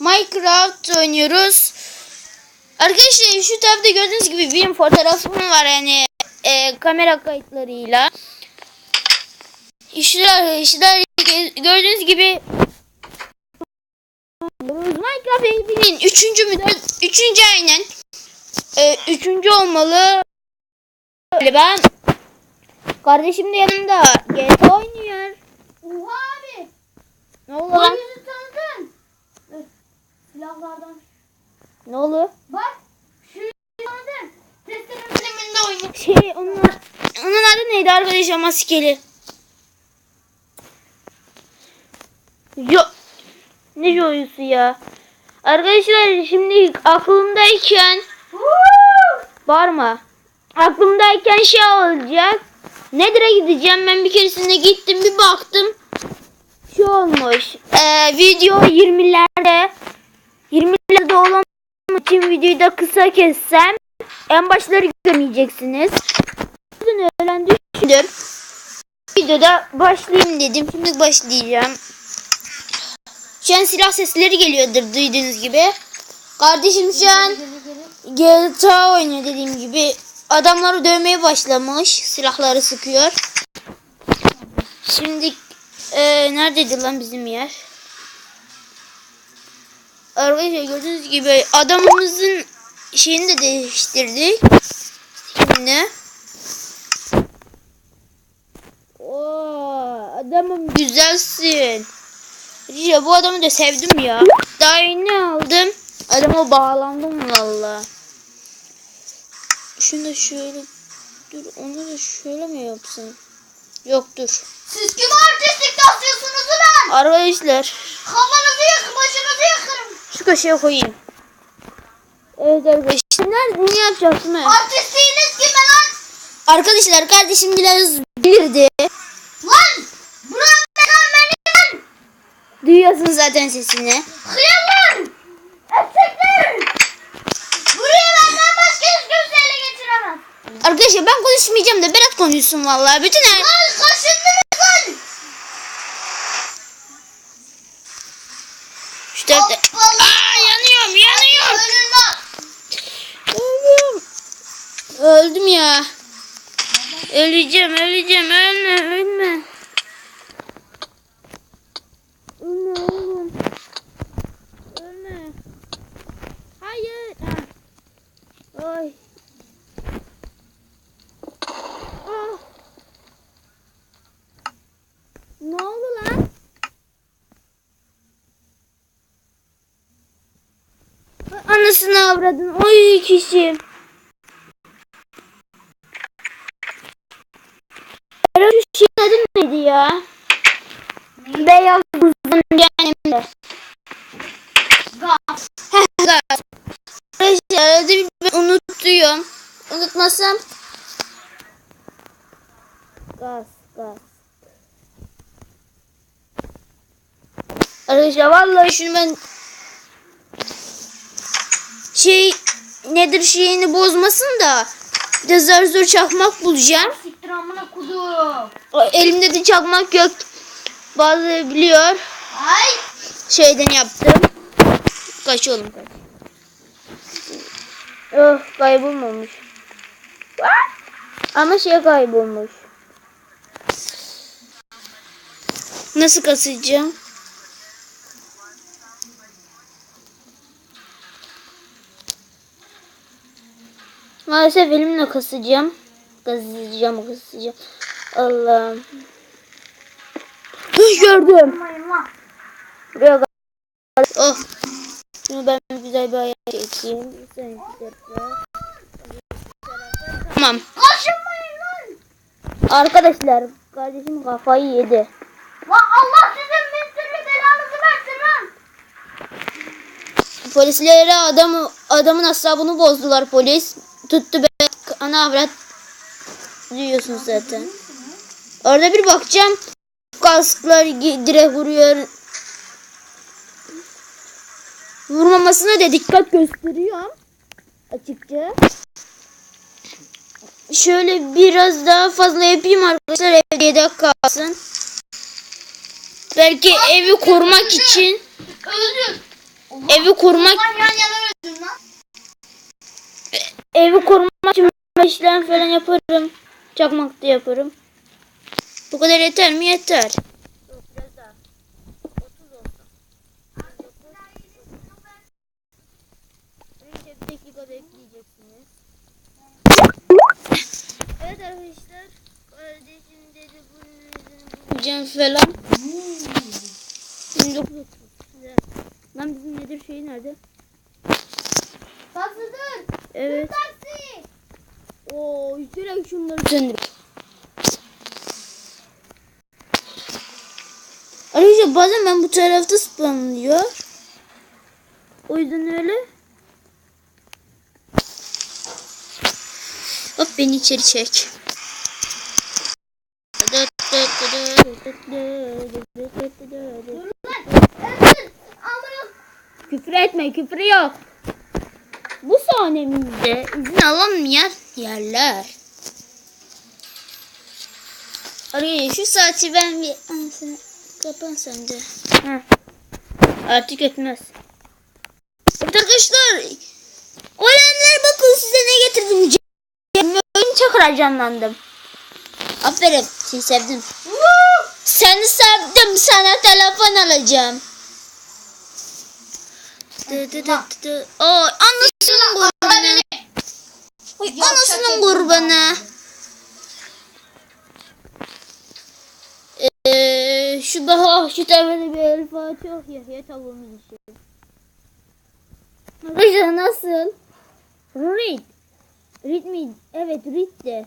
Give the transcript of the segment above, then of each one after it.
Minecraft oynuyoruz. Arkadaşlar şu tarafta gördüğünüz gibi benim fotoğrafım var yani e, kamera kayıtlarıyla. İşte arkadaşlar gördüğünüz gibi Minecraft evinin 3. müdür 3. aynen e, 3. olmalı. Ben kardeşim de yanımda GTA oynuyor. Oha abi. Ne oldu lan? Yüzü tanıdın. Dur. Silahlardan. Ne oldu? Bak. Şu yüzü tanıdın. Testlerin filminde oynuyor. Şey onlar onun adı arkadaşlar maskeli? Yo ne joyusu ya? Arkadaşlar şimdi aklımdayken bağırma. Aklımdayken şey olacak. Nedir'e gideceğim. Ben bir keresinde gittim bir baktım. Şey olmuş. Ee, video 20'lerde 20'lerde olan için videoyu da kısa kessem en başları görmeyeceksiniz. Öğlen düşündüm. Videoda başlayayım dedim. Şimdi başlayacağım. Şu an silah sesleri geliyordur duyduğunuz gibi. Kardeşim şu an GTA oynuyor dediğim gibi. Adamları dövmeye başlamış. Silahları sıkıyor. Şimdi e, neredeydi lan bizim yer? Arkadaşlar gördüğünüz gibi adamımızın şeyini de değiştirdik. Şimdi. Ya bu adamı da sevdim ya. Daha yeni aldım. Adama bağlandım valla. Şunu da şöyle dur onu da şöyle mi yapsam? Yok dur. Siz kim artistlik tasıyorsunuz ulan? Arkadaşlar Kafanızı yakın başınızı yakarım. şu köşeye koyayım. Evet arkadaşlar. Nerede ne yapacaksın ben? Artistliğiniz kime lan? Arkadaşlar kardeşim biraz bilirdi. Lan! Buranın mekan benim lan! Duyuyorsun zaten sesini. Hıyarlar! Etekler! Buraya benden başka hiç kimse ele geçiremez. Arkadaşlar ben konuşmayacağım da Berat konuşsun vallahi. Bütün her... Lan kaşındınız lan! Şu dörtte... Aa yanıyorum yanıyorum. Lan! Öldüm. Ya. Öleceğim öleceğim ölme. Ölme oğlum. Ölme. Hayır. Ah. Ay. Ah. Ne oldu lan? Anasını avradın. Oy kişi. Şu şeyin adı neydi ya? Beyaz buzun cehennemde. Gaz. Gaz. Arkadaşlar adı unutuyorum. Unutmasam. Gaz gaz. Arkadaşlar vallahi şunu ben şey nedir şeyini bozmasın da bir de zar zor çakmak bulacağım. Siktir amına kudum. Elimde de çakmak yok. Bazıları biliyor. Ay! Şeyden yaptım. Kaç oğlum kaç. Oh kaybolmamış. Ama şey kaybolmuş. Nasıl kasacağım? Maalesef elimle kasacağım. Kasacağım, kasacağım. Allah'ım. Gördüm. Buraya. Oh. Şunu ben güzel bir ayağa çekeyim. Tamam. Arkadaşlar kardeşim kafayı yedi. Lan Allah sizin bin türlü belanızı versin lan! Polislere adamı adamın asabını bozdular polis. Tuttu be ana avrat diyorsun zaten. Orada bir bakacağım. Kasklar direkt vuruyor. Vurmamasına da dikkat gösteriyorum. Açıkça. Şöyle biraz daha fazla yapayım arkadaşlar evde yedek kalsın. Belki evi korumak için. Öldür. evi kurmak Lan yan yana öldüm lan. evi kurmak için işlem falan yaparım. Çakmak da yaparım. Bu kadar yeter mi? Yeter. Evet arkadaşlar. Kardeşim dedi bunun yüzünü falan. 1930. Lan bizim nedir şey nerede? Taksi dur. Evet. Taksi. Oo, direkt şunları söndür. Ayrıca bazen ben bu tarafta spamlıyor. O yüzden öyle. Hop beni içeri çek. Küfür etme, küfür yok. Bu sahnemizde izin alınmayan yerler. Araya şu saati ben bir kapan sen de. Heh. Artık etmez. Arkadaşlar. Golemler bakın size ne getirdim. Oyun çok heyecanlandım. Aferin. Seni sevdim. Seni sevdim. Sana telefon alacağım. Dı dı dı dı dı. Oo, anasının kurbanı. Oy, anasının kurbanı. Ee, şu daha şu tepede bir el Fatih yok ya. Ya tavuğumuz için. Arkadaşlar nasıl? Reed. Reed mi? Evet de.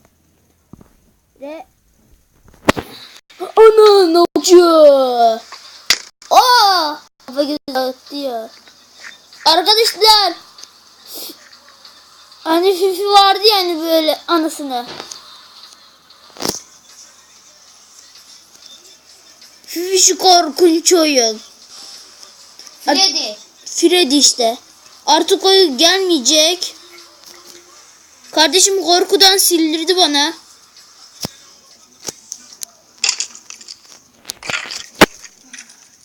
Ve Ana ne oldu? Aa! Kafa. Arkadaşlar. Hani Fifi vardı yani böyle anısına. Fifi şu korkunç oyun. Freddy. Freddy işte. Artık o gelmeyecek. Kardeşim korkudan sildirdi bana.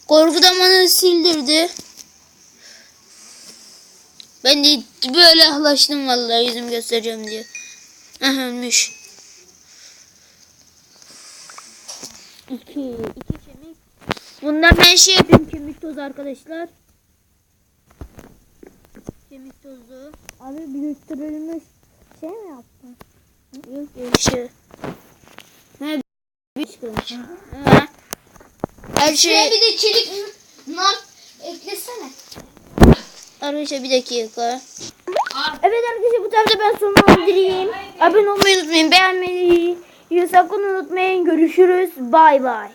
Korkudan bana sildirdi. Ben de böyle ahlaştım vallahi yüzüm göstereceğim diye. Aha ölmüş. İki, iki kemik. Bundan ben şey yapayım kemik tozu arkadaşlar. Kemik tozu. Abi biriktirilmiş şey mi yaptın? Yok bir şey. Ne bir. Ha. Her şey bir de çelik nar eklesene. arkadaşlar bir dakika. Evet arkadaşlar bu tarafta ben sonlandırayım. Abone olmayı unutmayın. Beğenmeyi sakın unutmayın. Görüşürüz. Bay bay.